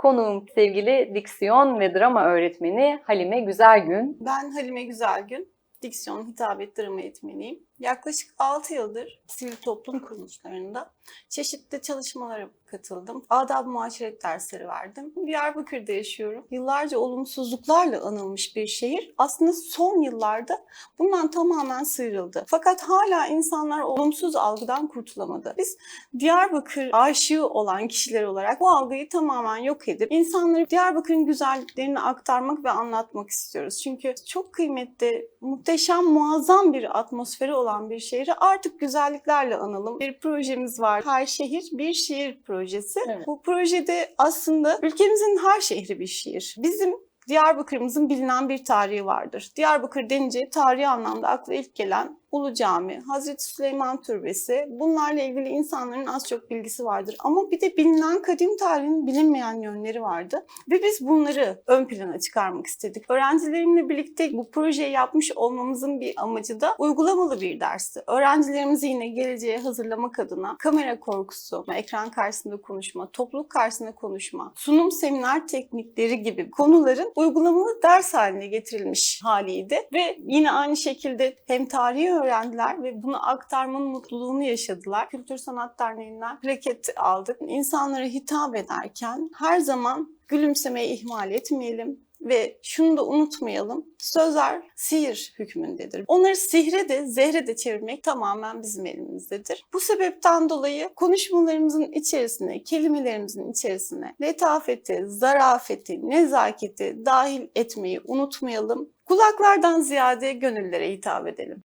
Konuğum sevgili diksiyon ve drama öğretmeni Halime Güzelgün. Ben Halime Güzelgün, diksiyon hitabet drama eğitmeniyim. Yaklaşık 6 yıldır sivil toplum kuruluşlarında çeşitli çalışmalara katıldım. Adab muaşeret dersleri verdim. Diyarbakır'da yaşıyorum. Yıllarca olumsuzluklarla anılmış bir şehir. Aslında son yıllarda bundan tamamen sıyrıldı. Fakat hala insanlar olumsuz algıdan kurtulamadı. Biz Diyarbakır aşığı olan kişiler olarak bu algıyı tamamen yok edip insanlara Diyarbakır'ın güzelliklerini aktarmak ve anlatmak istiyoruz. Çünkü çok kıymetli, muhteşem, muazzam bir atmosferi olan bir şehri artık güzelliklerle analım. Bir projemiz var. Her şehir bir şehir projesi. Evet. Bu projede aslında ülkemizin her şehri bir şehir. Bizim Diyarbakır'ımızın bilinen bir tarihi vardır. Diyarbakır denince tarihi anlamda akla ilk gelen Ulu Cami, Hazreti Süleyman Türbesi bunlarla ilgili insanların az çok bilgisi vardır. Ama bir de bilinen kadim tarihin bilinmeyen yönleri vardı. Ve biz bunları ön plana çıkarmak istedik. Öğrencilerimle birlikte bu projeyi yapmış olmamızın bir amacı da uygulamalı bir dersti. Öğrencilerimizi yine geleceğe hazırlamak adına kamera korkusu, ekran karşısında konuşma, topluluk karşısında konuşma, sunum seminer teknikleri gibi konuların uygulamalı ders haline getirilmiş haliydi. Ve yine aynı şekilde hem tarihi öğrendiler ve bunu aktarmanın mutluluğunu yaşadılar. Kültür Sanat Derneği'nden plaket aldık. İnsanlara hitap ederken her zaman gülümsemeyi ihmal etmeyelim ve şunu da unutmayalım. Sözler sihir hükmündedir. Onları sihre de zehre de çevirmek tamamen bizim elimizdedir. Bu sebepten dolayı konuşmalarımızın içerisine, kelimelerimizin içerisine letafeti, zarafeti, nezaketi dahil etmeyi unutmayalım. Kulaklardan ziyade gönüllere hitap edelim.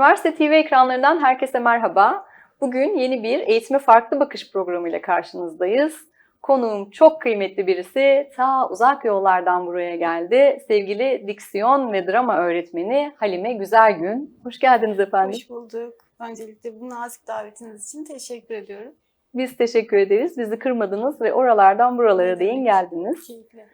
Üniversite TV ekranlarından herkese merhaba. Bugün yeni bir Eğitime Farklı Bakış programıyla karşınızdayız. Konuğum çok kıymetli birisi. Ta uzak yollardan buraya geldi. Sevgili diksiyon ve drama öğretmeni Halime Güzelgün. Hoş geldiniz efendim. Hoş bulduk. Öncelikle bu nazik davetiniz için teşekkür ediyorum. Biz teşekkür ederiz. Bizi kırmadınız ve oralardan buralara değin geldiniz. Keyifli.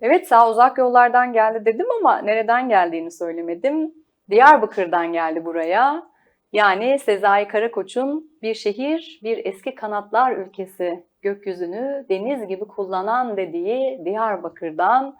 Evet sağ uzak yollardan geldi dedim ama nereden geldiğini söylemedim. Diyarbakır'dan geldi buraya. Yani Sezai Karakoç'un bir şehir, bir eski kanatlar ülkesi, gökyüzünü deniz gibi kullanan dediği Diyarbakır'dan,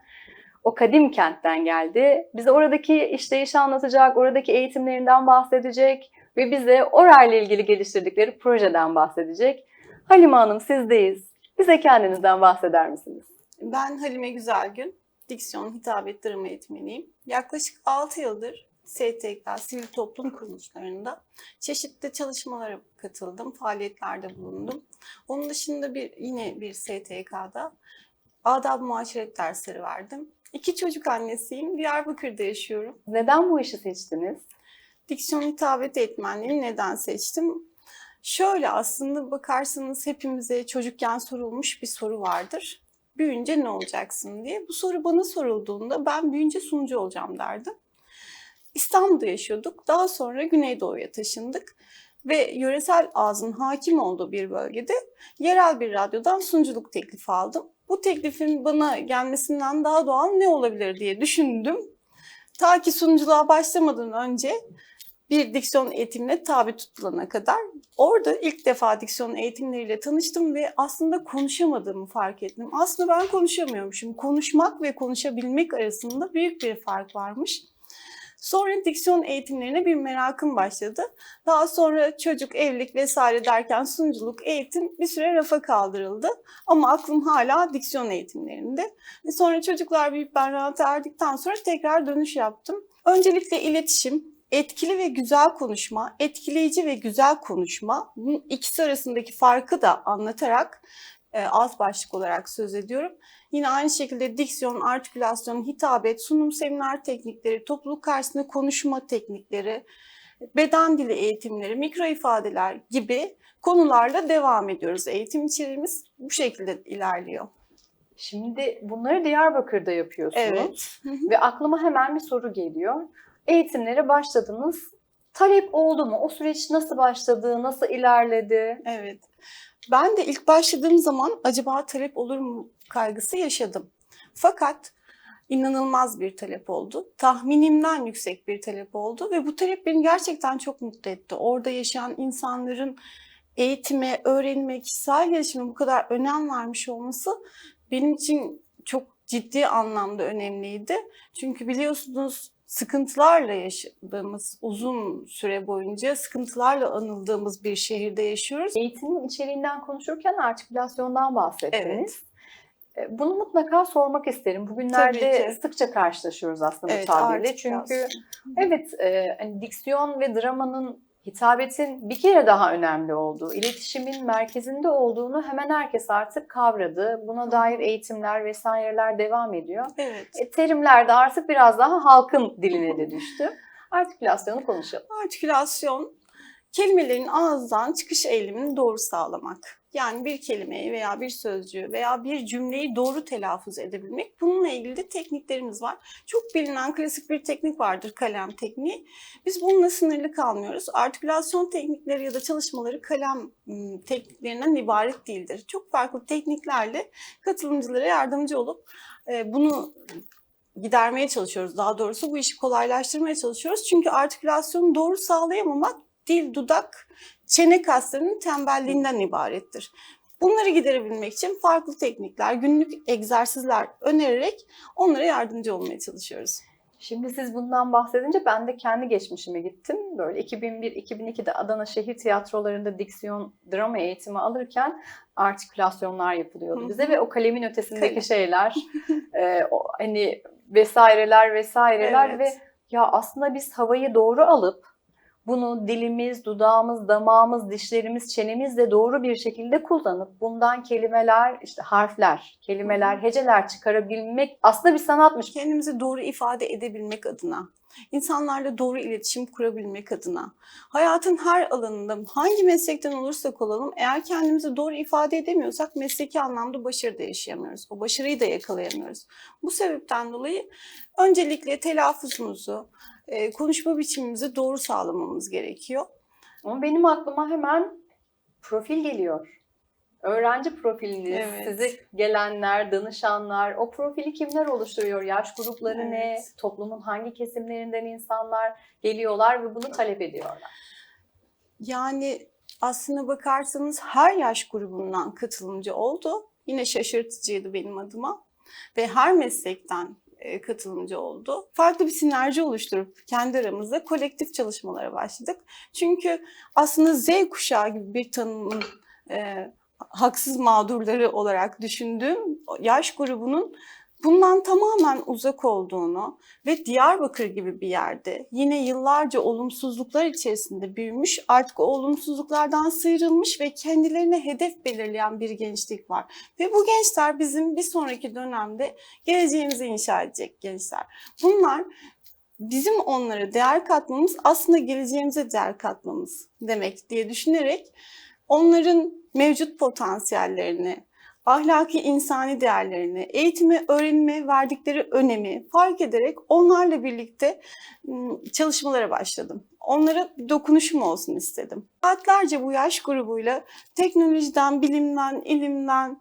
o kadim kentten geldi. Bize oradaki işleyişi anlatacak, oradaki eğitimlerinden bahsedecek ve bize orayla ilgili geliştirdikleri projeden bahsedecek. Halime Hanım sizdeyiz. Bize kendinizden bahseder misiniz? Ben Halime Güzelgün. Diksiyon hitabet drama eğitmeniyim. Yaklaşık 6 yıldır STK, sivil toplum kuruluşlarında çeşitli çalışmalara katıldım, faaliyetlerde bulundum. Onun dışında bir yine bir STK'da adab muaşeret dersleri verdim. İki çocuk annesiyim, Diyarbakır'da yaşıyorum. Neden bu işi seçtiniz? Diksiyon hitabet eğitmenliğini neden seçtim? Şöyle aslında bakarsanız hepimize çocukken sorulmuş bir soru vardır. Büyünce ne olacaksın diye. Bu soru bana sorulduğunda ben büyünce sunucu olacağım derdim. İstanbul'da yaşıyorduk. Daha sonra Güneydoğu'ya taşındık. Ve yöresel ağzın hakim olduğu bir bölgede yerel bir radyodan sunuculuk teklifi aldım. Bu teklifin bana gelmesinden daha doğal ne olabilir diye düşündüm. Ta ki sunuculuğa başlamadan önce bir diksiyon eğitimine tabi tutulana kadar orada ilk defa diksiyon eğitimleriyle tanıştım ve aslında konuşamadığımı fark ettim. Aslında ben konuşamıyormuşum. Konuşmak ve konuşabilmek arasında büyük bir fark varmış. Sonra diksiyon eğitimlerine bir merakım başladı. Daha sonra çocuk, evlilik vesaire derken sunuculuk, eğitim bir süre rafa kaldırıldı. Ama aklım hala diksiyon eğitimlerinde. Ve sonra çocuklar büyüyüp ben rahat erdikten sonra tekrar dönüş yaptım. Öncelikle iletişim, etkili ve güzel konuşma, etkileyici ve güzel konuşma. Bu ikisi arasındaki farkı da anlatarak e, alt başlık olarak söz ediyorum. Yine aynı şekilde diksiyon, artikülasyon, hitabet, sunum seminer teknikleri, topluluk karşısında konuşma teknikleri, beden dili eğitimleri, mikro ifadeler gibi konularla devam ediyoruz. Eğitim içeriğimiz bu şekilde ilerliyor. Şimdi bunları Diyarbakır'da yapıyorsunuz. Evet. Hı hı. Ve aklıma hemen bir soru geliyor. Eğitimlere başladınız. Talep oldu mu? O süreç nasıl başladı? Nasıl ilerledi? Evet. Ben de ilk başladığım zaman acaba talep olur mu kaygısı yaşadım. Fakat inanılmaz bir talep oldu. Tahminimden yüksek bir talep oldu ve bu talep beni gerçekten çok mutlu etti. Orada yaşayan insanların eğitime, öğrenime, kişisel gelişime bu kadar önem vermiş olması benim için çok ciddi anlamda önemliydi. Çünkü biliyorsunuz sıkıntılarla yaşadığımız uzun süre boyunca sıkıntılarla anıldığımız bir şehirde yaşıyoruz. Eğitimin içeriğinden konuşurken artikülasyondan bahsettiniz. Evet. E, Bunu mutlaka sormak isterim. Bugünlerde sıkça karşılaşıyoruz aslında bu Evet, tabirle. artikülasyon. Çünkü evet e, hani diksiyon ve dramanın hitabetin bir kere daha önemli olduğu, iletişimin merkezinde olduğunu hemen herkes artık kavradı. Buna dair eğitimler vesaireler devam ediyor. Evet. E, terimler de artık biraz daha halkın diline de düştü. Artikülasyonu konuşalım. Artikülasyon kelimelerin ağızdan çıkış eylemini doğru sağlamak. Yani bir kelimeyi veya bir sözcüğü veya bir cümleyi doğru telaffuz edebilmek. Bununla ilgili de tekniklerimiz var. Çok bilinen klasik bir teknik vardır kalem tekniği. Biz bununla sınırlı kalmıyoruz. Artikülasyon teknikleri ya da çalışmaları kalem tekniklerinden ibaret değildir. Çok farklı tekniklerle katılımcılara yardımcı olup e, bunu gidermeye çalışıyoruz. Daha doğrusu bu işi kolaylaştırmaya çalışıyoruz. Çünkü artikülasyonu doğru sağlayamamak dil, dudak, çene kaslarının tembelliğinden ibarettir. Bunları giderebilmek için farklı teknikler, günlük egzersizler önererek onlara yardımcı olmaya çalışıyoruz. Şimdi siz bundan bahsedince ben de kendi geçmişime gittim. Böyle 2001-2002'de Adana Şehir Tiyatroları'nda diksiyon drama eğitimi alırken artikülasyonlar yapılıyordu Hı bize ve o kalemin ötesindeki Kalem. şeyler e, o, hani vesaireler vesaireler Evet. ve ya aslında biz havayı doğru alıp bunu dilimiz, dudağımız, damağımız, dişlerimiz, çenemizle doğru bir şekilde kullanıp bundan kelimeler, işte harfler, kelimeler, heceler çıkarabilmek aslında bir sanatmış. Kendimizi doğru ifade edebilmek adına, insanlarla doğru iletişim kurabilmek adına, hayatın her alanında hangi meslekten olursak olalım eğer kendimizi doğru ifade edemiyorsak mesleki anlamda başarı da yaşayamıyoruz. O başarıyı da yakalayamıyoruz. Bu sebepten dolayı öncelikle telaffuzumuzu, e, konuşma biçimimizi doğru sağlamamız gerekiyor. Ama benim aklıma hemen profil geliyor. Öğrenci profiliniz, Evet. size gelenler, danışanlar, o profili kimler oluşturuyor? Yaş grupları ne? Evet. Toplumun hangi kesimlerinden insanlar geliyorlar ve bunu talep ediyorlar? Yani aslına bakarsanız her yaş grubundan katılımcı oldu. Yine şaşırtıcıydı benim adıma. Ve her meslekten e, katılımcı oldu. Farklı bir sinerji oluşturup kendi aramızda kolektif çalışmalara başladık. Çünkü aslında Z kuşağı gibi bir tanımın e, haksız mağdurları olarak düşündüğüm yaş grubunun bundan tamamen uzak olduğunu ve Diyarbakır gibi bir yerde yine yıllarca olumsuzluklar içerisinde büyümüş, artık o olumsuzluklardan sıyrılmış ve kendilerine hedef belirleyen bir gençlik var. Ve bu gençler bizim bir sonraki dönemde geleceğimizi inşa edecek gençler. Bunlar bizim onlara değer katmamız aslında geleceğimize değer katmamız demek diye düşünerek onların mevcut potansiyellerini, ahlaki insani değerlerini, eğitime, öğrenime verdikleri önemi fark ederek onlarla birlikte çalışmalara başladım. Onlara dokunuşum olsun istedim. Saatlerce bu yaş grubuyla teknolojiden, bilimden, ilimden,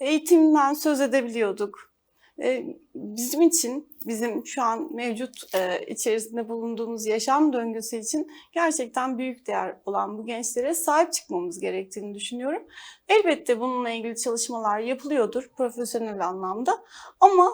eğitimden söz edebiliyorduk. Ee, Bizim için, bizim şu an mevcut e, içerisinde bulunduğumuz yaşam döngüsü için gerçekten büyük değer olan bu gençlere sahip çıkmamız gerektiğini düşünüyorum. Elbette bununla ilgili çalışmalar yapılıyordur profesyonel anlamda ama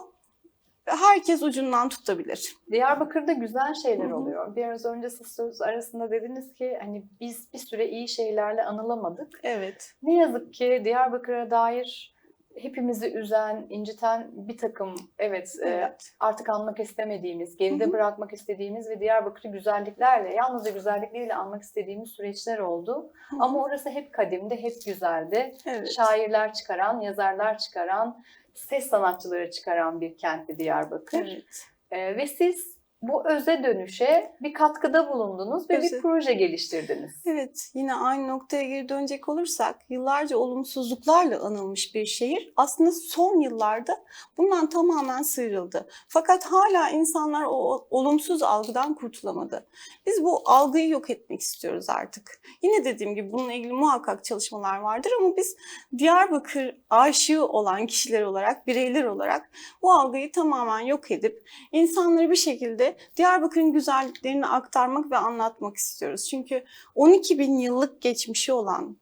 herkes ucundan tutabilir. Diyarbakır'da güzel şeyler Hı hı. oluyor. Biraz önce siz söz arasında dediniz ki hani biz bir süre iyi şeylerle anılamadık. Evet. Ne yazık ki Diyarbakır'a dair hepimizi üzen, inciten bir takım evet, e, Evet. artık anmak istemediğimiz, geride Hı hı. bırakmak istediğimiz ve Diyarbakır'ı güzelliklerle, yalnızca güzellikleriyle anmak istediğimiz süreçler oldu. Hı hı. Ama orası hep kadimdi, hep güzeldi. evet. Şairler çıkaran, yazarlar çıkaran, ses sanatçıları çıkaran bir kentti Diyarbakır. Evet. E, ve siz bu öze dönüşe bir katkıda bulundunuz ve Öze. bir proje geliştirdiniz. Evet, yine aynı noktaya geri dönecek olursak, yıllarca olumsuzluklarla anılmış bir şehir aslında son yıllarda bundan tamamen sıyrıldı. Fakat hala insanlar o olumsuz algıdan kurtulamadı. Biz bu algıyı yok etmek istiyoruz artık. Yine dediğim gibi bununla ilgili muhakkak çalışmalar vardır ama biz Diyarbakır aşığı olan kişiler olarak, bireyler olarak bu algıyı tamamen yok edip insanları bir şekilde Diyarbakır'ın güzelliklerini aktarmak ve anlatmak istiyoruz. Çünkü 12 bin yıllık geçmişi olan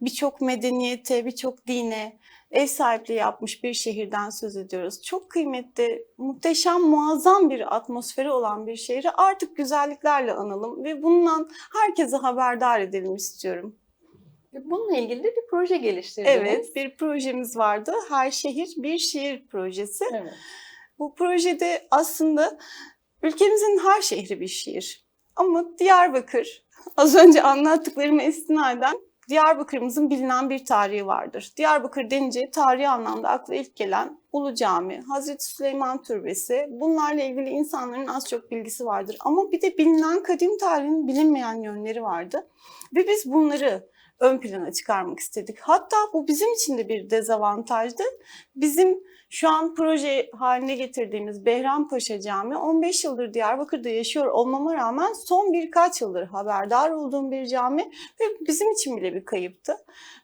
birçok medeniyete, birçok dine ev sahipliği yapmış bir şehirden söz ediyoruz. Çok kıymetli, muhteşem, muazzam bir atmosferi olan bir şehri artık güzelliklerle analım ve bundan herkese haberdar edelim istiyorum. Bununla ilgili de bir proje geliştirdiniz. Evet, bir projemiz vardı. Her şehir bir şehir projesi. Evet. Bu projede aslında ülkemizin her şehri bir şehir. Ama Diyarbakır, az önce anlattıklarıma istinaden Diyarbakır'ımızın bilinen bir tarihi vardır. Diyarbakır denince tarihi anlamda akla ilk gelen Ulu Cami, Hazreti Süleyman Türbesi, bunlarla ilgili insanların az çok bilgisi vardır. Ama bir de bilinen kadim tarihin bilinmeyen yönleri vardı. Ve biz bunları ön plana çıkarmak istedik. Hatta bu bizim için de bir dezavantajdı. Bizim şu an proje haline getirdiğimiz Behrampaşa Camii 15 yıldır Diyarbakır'da yaşıyor olmama rağmen son birkaç yıldır haberdar olduğum bir cami ve bizim için bile bir kayıptı.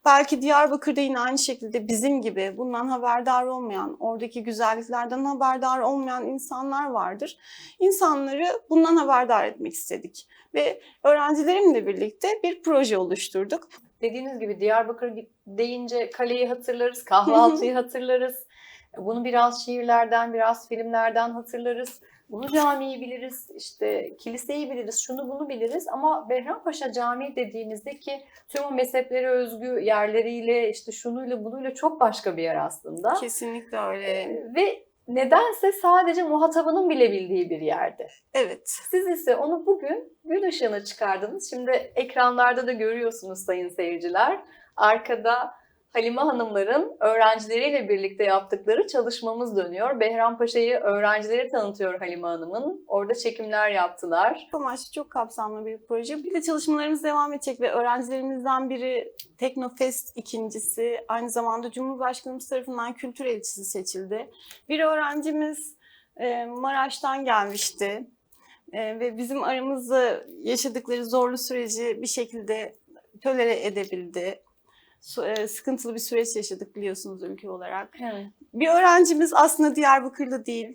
Belki Diyarbakır'da yine aynı şekilde bizim gibi bundan haberdar olmayan, oradaki güzelliklerden haberdar olmayan insanlar vardır. İnsanları bundan haberdar etmek istedik ve öğrencilerimle birlikte bir proje oluşturduk. Dediğiniz gibi Diyarbakır deyince kaleyi hatırlarız, kahvaltıyı hatırlarız. Bunu biraz şiirlerden, biraz filmlerden hatırlarız. Bunu camiyi biliriz, işte kiliseyi biliriz, şunu bunu biliriz ama Behrampaşa Camii dediğimizde ki tüm o mezheplere özgü yerleriyle, işte şunuyla bunuyla çok başka bir yer aslında. Kesinlikle öyle. Ve nedense sadece muhatabının bile bildiği bir yerde. Evet. Siz ise onu bugün gün ışığına çıkardınız. Şimdi ekranlarda da görüyorsunuz sayın seyirciler. Arkada Halime Hanımların öğrencileriyle birlikte yaptıkları çalışmamız dönüyor. Behrampaşa'yı öğrencileri tanıtıyor Halime Hanım'ın. Orada çekimler yaptılar. amaçlı çok kapsamlı bir proje. Bir de çalışmalarımız devam edecek ve öğrencilerimizden biri Teknofest ikincisi. Aynı zamanda Cumhurbaşkanımız tarafından kültür elçisi seçildi. Bir öğrencimiz e, Maraş'tan gelmişti. E, ve bizim aramızda yaşadıkları zorlu süreci bir şekilde tolere edebildi. E, sıkıntılı bir süreç yaşadık biliyorsunuz ülke olarak. Evet. Bir öğrencimiz aslında Diyarbakırlı değil,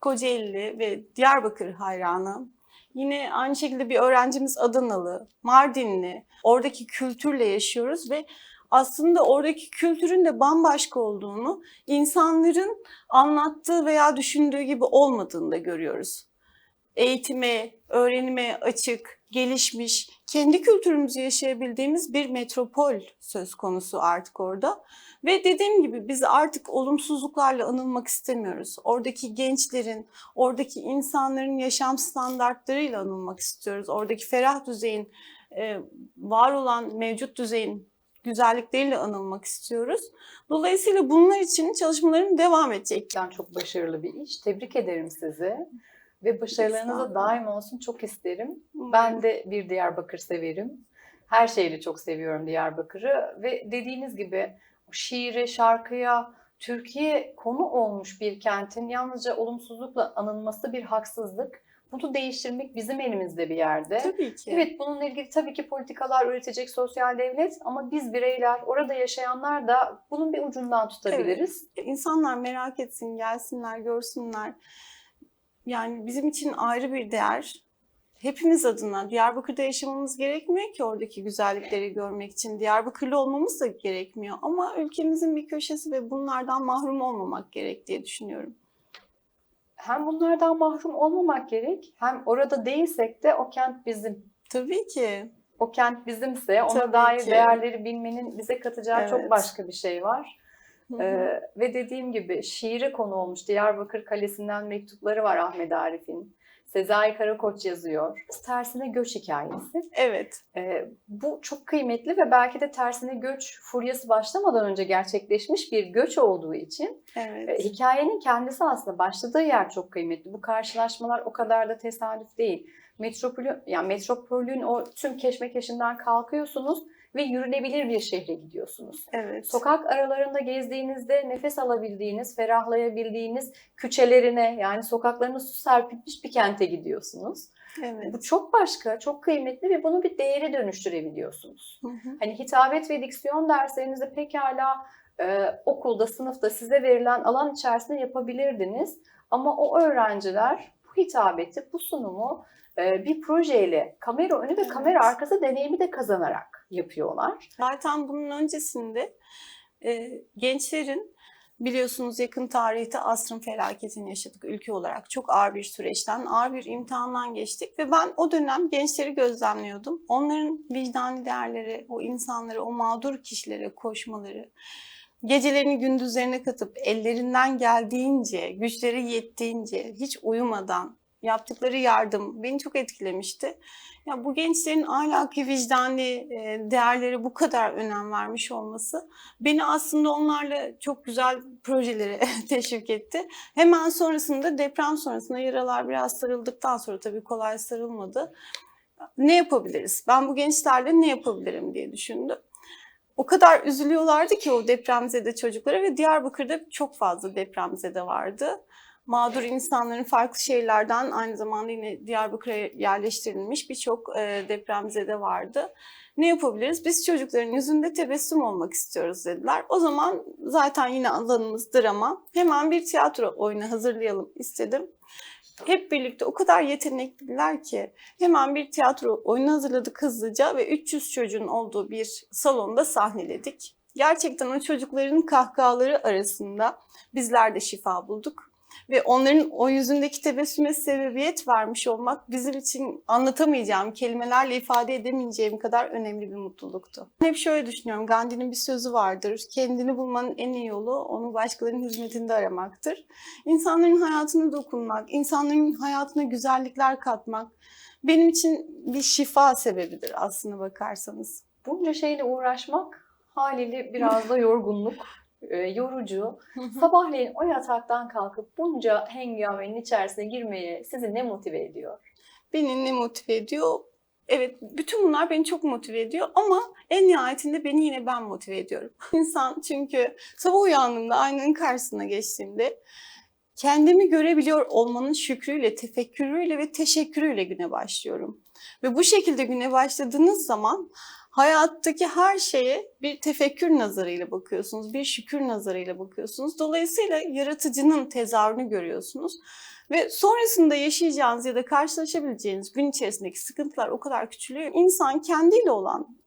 Kocaeli ve Diyarbakır hayranı. Yine aynı şekilde bir öğrencimiz Adanalı, Mardinli. Oradaki kültürle yaşıyoruz ve aslında oradaki kültürün de bambaşka olduğunu, insanların anlattığı veya düşündüğü gibi olmadığını da görüyoruz. Eğitime, öğrenime açık, gelişmiş, kendi kültürümüzü yaşayabildiğimiz bir metropol söz konusu artık orada. Ve dediğim gibi biz artık olumsuzluklarla anılmak istemiyoruz. Oradaki gençlerin, oradaki insanların yaşam standartlarıyla anılmak istiyoruz. Oradaki ferah düzeyin, e, var olan mevcut düzeyin güzellikleriyle anılmak istiyoruz. Dolayısıyla bunlar için çalışmalarım devam edecek. Gerçekten çok başarılı bir iş. Tebrik ederim sizi. Ve başarılarınız da Estağfurullah. daim olsun çok isterim. Ben de bir Diyarbakır severim. Her şeyle çok seviyorum Diyarbakır'ı ve dediğiniz gibi şiire, şarkıya, Türkiye konu olmuş bir kentin yalnızca olumsuzlukla anılması bir haksızlık. Bunu değiştirmek bizim elimizde bir yerde. Tabii ki. Evet bununla ilgili tabii ki politikalar üretecek sosyal devlet ama biz bireyler, orada yaşayanlar da bunun bir ucundan tutabiliriz. İnsanlar merak etsin, gelsinler, görsünler. Yani bizim için ayrı bir değer. Hepimiz adına Diyarbakır'da yaşamamız gerekmiyor ki oradaki güzellikleri görmek için. Diyarbakırlı olmamız da gerekmiyor. Ama ülkemizin bir köşesi ve bunlardan mahrum olmamak gerek diye düşünüyorum. Hem bunlardan mahrum olmamak gerek hem orada değilsek de o kent bizim. Tabii ki. O kent bizimse ona Tabii dair ki. değerleri bilmenin bize katacağı Evet. çok başka bir şey var. Hı hı. Ee, ve dediğim gibi şiire konu olmuş Diyarbakır Kalesi'nden mektupları var Ahmet Arif'in. Sezai Karakoç yazıyor. Tersine göç hikayesi. Evet. Ee, bu çok kıymetli ve belki de tersine göç furyası başlamadan önce gerçekleşmiş bir göç olduğu için Evet. e, hikayenin kendisi aslında başladığı yer çok kıymetli. Bu karşılaşmalar o kadar da tesadüf değil. Metropolü, yani metropolün o tüm keşmekeşinden kalkıyorsunuz ve yürünebilir bir şehre gidiyorsunuz. Evet. Sokak aralarında gezdiğinizde nefes alabildiğiniz, ferahlayabildiğiniz küçelerine yani sokaklarına su serpilmiş bir kente gidiyorsunuz. Evet. Bu çok başka, çok kıymetli ve bunu bir değere dönüştürebiliyorsunuz. Hı hı. Hani hitabet ve diksiyon derslerinizde pekala e, okulda, sınıfta size verilen alan içerisinde yapabilirdiniz. Ama o öğrenciler bu hitabeti, bu sunumu e, bir projeyle kamera önü ve Evet. kamera arkası deneyimi de kazanarak yapıyorlar. Zaten bunun öncesinde e, gençlerin biliyorsunuz yakın tarihte asrın felaketini yaşadık ülke olarak. Çok ağır bir süreçten, ağır bir imtihandan geçtik ve ben o dönem gençleri gözlemliyordum. Onların vicdani değerleri, o insanları, o mağdur kişilere koşmaları, gecelerini gündüzlerine katıp ellerinden geldiğince, güçleri yettiğince, hiç uyumadan yaptıkları yardım beni çok etkilemişti. Ya bu gençlerin ahlaki vicdani e, değerlere bu kadar önem vermiş olması beni aslında onlarla çok güzel projelere teşvik etti. Hemen sonrasında deprem sonrasında yaralar biraz sarıldıktan sonra tabii kolay sarılmadı. Ne yapabiliriz? Ben bu gençlerle ne yapabilirim diye düşündüm. O kadar üzülüyorlardı ki o depremzede çocuklara ve Diyarbakır'da çok fazla depremzede vardı mağdur insanların farklı şehirlerden aynı zamanda yine Diyarbakır'a yerleştirilmiş birçok e, depremzede vardı. Ne yapabiliriz? Biz çocukların yüzünde tebessüm olmak istiyoruz dediler. O zaman zaten yine alanımız drama. Hemen bir tiyatro oyunu hazırlayalım istedim. Hep birlikte o kadar yetenekliler ki hemen bir tiyatro oyunu hazırladık hızlıca ve 300 çocuğun olduğu bir salonda sahneledik. Gerçekten o çocukların kahkahaları arasında bizler de şifa bulduk ve onların o yüzündeki tebessüme sebebiyet vermiş olmak bizim için anlatamayacağım, kelimelerle ifade edemeyeceğim kadar önemli bir mutluluktu. Hep şöyle düşünüyorum, Gandhi'nin bir sözü vardır. Kendini bulmanın en iyi yolu onu başkalarının hizmetinde aramaktır. İnsanların hayatına dokunmak, insanların hayatına güzellikler katmak benim için bir şifa sebebidir aslına bakarsanız. Bunca şeyle uğraşmak haliyle biraz da yorgunluk, e, yorucu. Sabahleyin o yataktan kalkıp bunca hengamenin içerisine girmeye sizi ne motive ediyor? Beni ne motive ediyor? Evet, bütün bunlar beni çok motive ediyor ama en nihayetinde beni yine ben motive ediyorum. İnsan çünkü sabah uyandığımda aynanın karşısına geçtiğimde kendimi görebiliyor olmanın şükrüyle, tefekkürüyle ve teşekkürüyle güne başlıyorum. Ve bu şekilde güne başladığınız zaman hayattaki her şeye bir tefekkür nazarıyla bakıyorsunuz, bir şükür nazarıyla bakıyorsunuz. Dolayısıyla yaratıcının tezahürünü görüyorsunuz. Ve sonrasında yaşayacağınız ya da karşılaşabileceğiniz gün içerisindeki sıkıntılar o kadar küçülüyor. İnsan kendiyle olan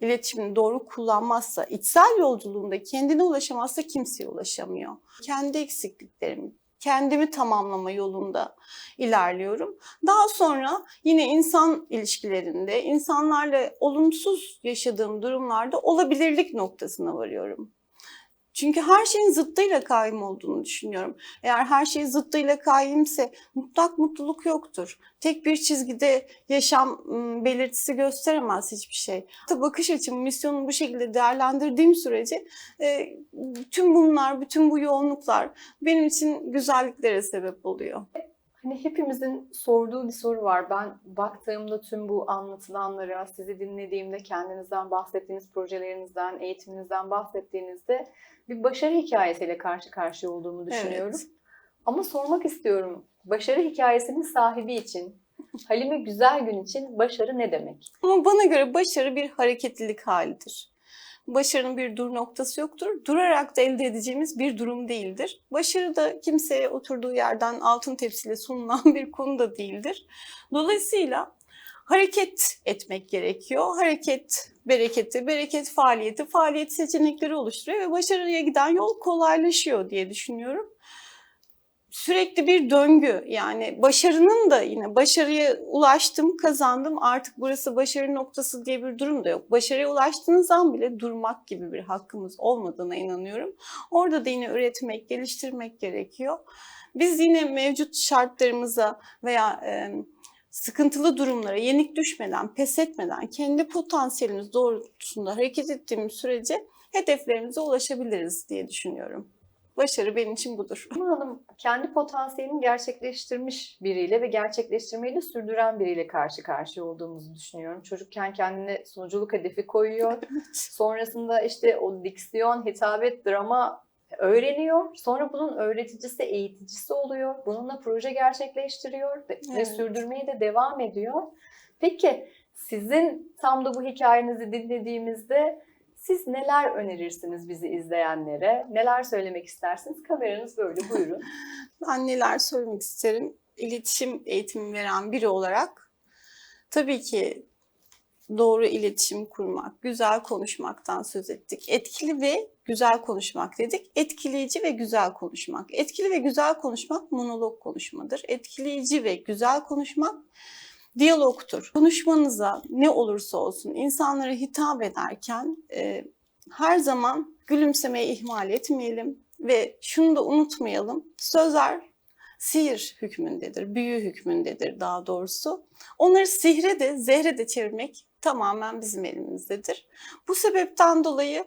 iletişimini doğru kullanmazsa, içsel yolculuğunda kendine ulaşamazsa kimseye ulaşamıyor. Kendi eksikliklerimi, kendimi tamamlama yolunda ilerliyorum. Daha sonra yine insan ilişkilerinde, insanlarla olumsuz yaşadığım durumlarda olabilirlik noktasına varıyorum. Çünkü her şeyin zıttıyla kaim olduğunu düşünüyorum. Eğer her şey zıttıyla kaimse mutlak mutluluk yoktur. Tek bir çizgide yaşam belirtisi gösteremez hiçbir şey. Bakış açım, misyonumu bu şekilde değerlendirdiğim sürece e, tüm bunlar, bütün bu yoğunluklar benim için güzelliklere sebep oluyor. Hani hepimizin sorduğu bir soru var. Ben baktığımda tüm bu anlatılanlara, sizi dinlediğimde kendinizden bahsettiğiniz projelerinizden, eğitiminizden bahsettiğinizde bir başarı hikayesiyle karşı karşıya olduğumu düşünüyorum. Evet. Ama sormak istiyorum. Başarı hikayesinin sahibi için, Halime Güzelgün için başarı ne demek? Ama bana göre başarı bir hareketlilik halidir. Başarının bir dur noktası yoktur. Durarak da elde edeceğimiz bir durum değildir. Başarı da kimseye oturduğu yerden altın tepsiyle sunulan bir konu da değildir. Dolayısıyla hareket etmek gerekiyor. Hareket bereketi, bereket faaliyeti, faaliyet seçenekleri oluşturuyor ve başarıya giden yol kolaylaşıyor diye düşünüyorum. Sürekli bir döngü. Yani başarının da yine başarıya ulaştım, kazandım. Artık burası başarı noktası diye bir durum da yok. Başarıya ulaştığınız an bile durmak gibi bir hakkımız olmadığına inanıyorum. Orada da yine üretmek, geliştirmek gerekiyor. Biz yine mevcut şartlarımıza veya e, sıkıntılı durumlara yenik düşmeden, pes etmeden kendi potansiyelimiz doğrultusunda hareket ettiğimiz sürece hedeflerimize ulaşabiliriz diye düşünüyorum. Başarı benim için budur. Nur Hanım kendi potansiyelini gerçekleştirmiş biriyle ve gerçekleştirmeyi de sürdüren biriyle karşı karşıya olduğumuzu düşünüyorum. Çocukken kendine sunuculuk hedefi koyuyor. Sonrasında işte o diksiyon, hitabet, drama öğreniyor. Sonra bunun öğreticisi, eğiticisi oluyor. Bununla proje gerçekleştiriyor ve, ve Evet. sürdürmeye de devam ediyor. Peki sizin tam da bu hikayenizi dinlediğimizde siz neler önerirsiniz bizi izleyenlere? Neler söylemek istersiniz? Kameranız böyle buyurun. Ben neler söylemek isterim? İletişim eğitimi veren biri olarak tabii ki doğru iletişim kurmak, güzel konuşmaktan söz ettik. Etkili ve güzel konuşmak dedik. Etkileyici ve güzel konuşmak. Etkili ve güzel konuşmak monolog konuşmadır. Etkileyici ve güzel konuşmak diyalogtur. Konuşmanıza ne olursa olsun insanlara hitap ederken e, her zaman gülümsemeyi ihmal etmeyelim ve şunu da unutmayalım. Sözler sihir hükmündedir, büyü hükmündedir daha doğrusu. Onları sihre de zehre de çevirmek tamamen bizim elimizdedir. Bu sebepten dolayı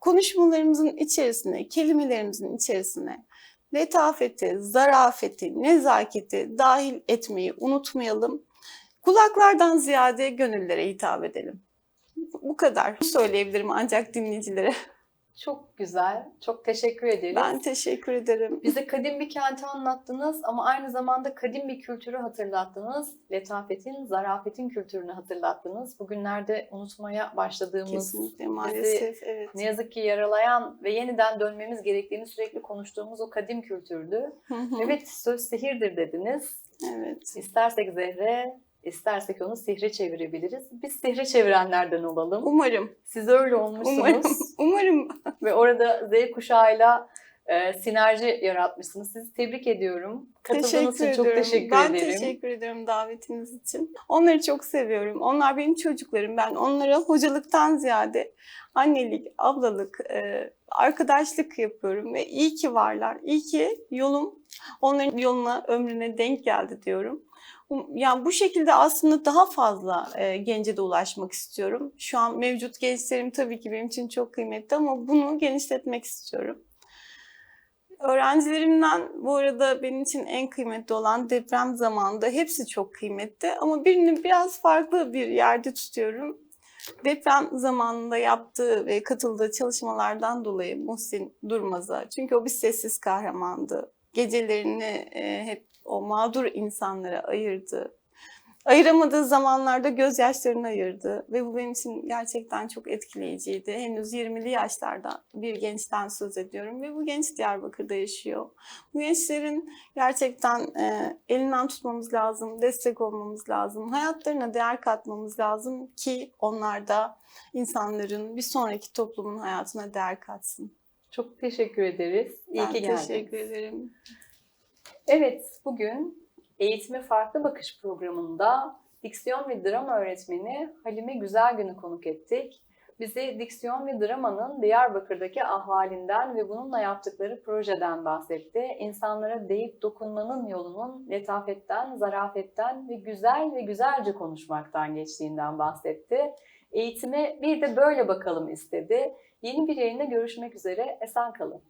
konuşmalarımızın içerisine, kelimelerimizin içerisine letafeti, zarafeti, nezaketi dahil etmeyi unutmayalım. Kulaklardan ziyade gönüllere hitap edelim. Bu kadar söyleyebilirim ancak dinleyicilere. Çok güzel. Çok teşekkür ederiz. Ben teşekkür ederim. Bize kadim bir kenti anlattınız ama aynı zamanda kadim bir kültürü hatırlattınız. Letafetin, zarafetin kültürünü hatırlattınız. Bugünlerde unutmaya başladığımız, Kesinlikle maalesef evet. ne yazık ki yaralayan ve yeniden dönmemiz gerektiğini sürekli konuştuğumuz o kadim kültürdü. Evet söz sihirdir dediniz. Evet. İstersek zehre, istersek onu sihre çevirebiliriz. Biz sihre çevirenlerden olalım. Umarım. Siz öyle olmuşsunuz. Umarım. Umarım. ve orada Z kuşağıyla e, sinerji yaratmışsınız. Sizi tebrik ediyorum. Katıldığınız Teşekkür için çok ederim. teşekkür ben ederim. teşekkür ederim davetiniz için. Onları çok seviyorum. Onlar benim çocuklarım. Ben onlara hocalıktan ziyade annelik, ablalık, e, arkadaşlık yapıyorum ve iyi ki varlar. İyi ki yolum onların yoluna, ömrüne denk geldi diyorum. Yani bu şekilde aslında daha fazla e, gence de ulaşmak istiyorum. Şu an mevcut gençlerim tabii ki benim için çok kıymetli ama bunu genişletmek istiyorum. Öğrencilerimden bu arada benim için en kıymetli olan deprem zamanında hepsi çok kıymetli ama birini biraz farklı bir yerde tutuyorum. Deprem zamanında yaptığı ve katıldığı çalışmalardan dolayı Muhsin Durmaz'a. Çünkü o bir sessiz kahramandı. Gecelerini e, hep o mağdur insanlara ayırdı. Ayıramadığı zamanlarda gözyaşlarını ayırdı ve bu benim için gerçekten çok etkileyiciydi. Henüz 20'li yaşlarda bir gençten söz ediyorum ve bu genç Diyarbakır'da yaşıyor. Bu gençlerin gerçekten e, elinden tutmamız lazım, destek olmamız lazım, hayatlarına değer katmamız lazım ki onlar da insanların bir sonraki toplumun hayatına değer katsın. Çok teşekkür ederiz. İyi ben ki geldiniz. teşekkür ederim. Evet, bugün Eğitime Farklı Bakış programında diksiyon ve drama öğretmeni Halime Güzelgün'ü konuk ettik. Bize diksiyon ve dramanın Diyarbakır'daki ahvalinden ve bununla yaptıkları projeden bahsetti. İnsanlara değip dokunmanın yolunun letafetten, zarafetten ve güzel ve güzelce konuşmaktan geçtiğinden bahsetti. Eğitime bir de böyle bakalım istedi. Yeni bir yayında görüşmek üzere. Esen kalın.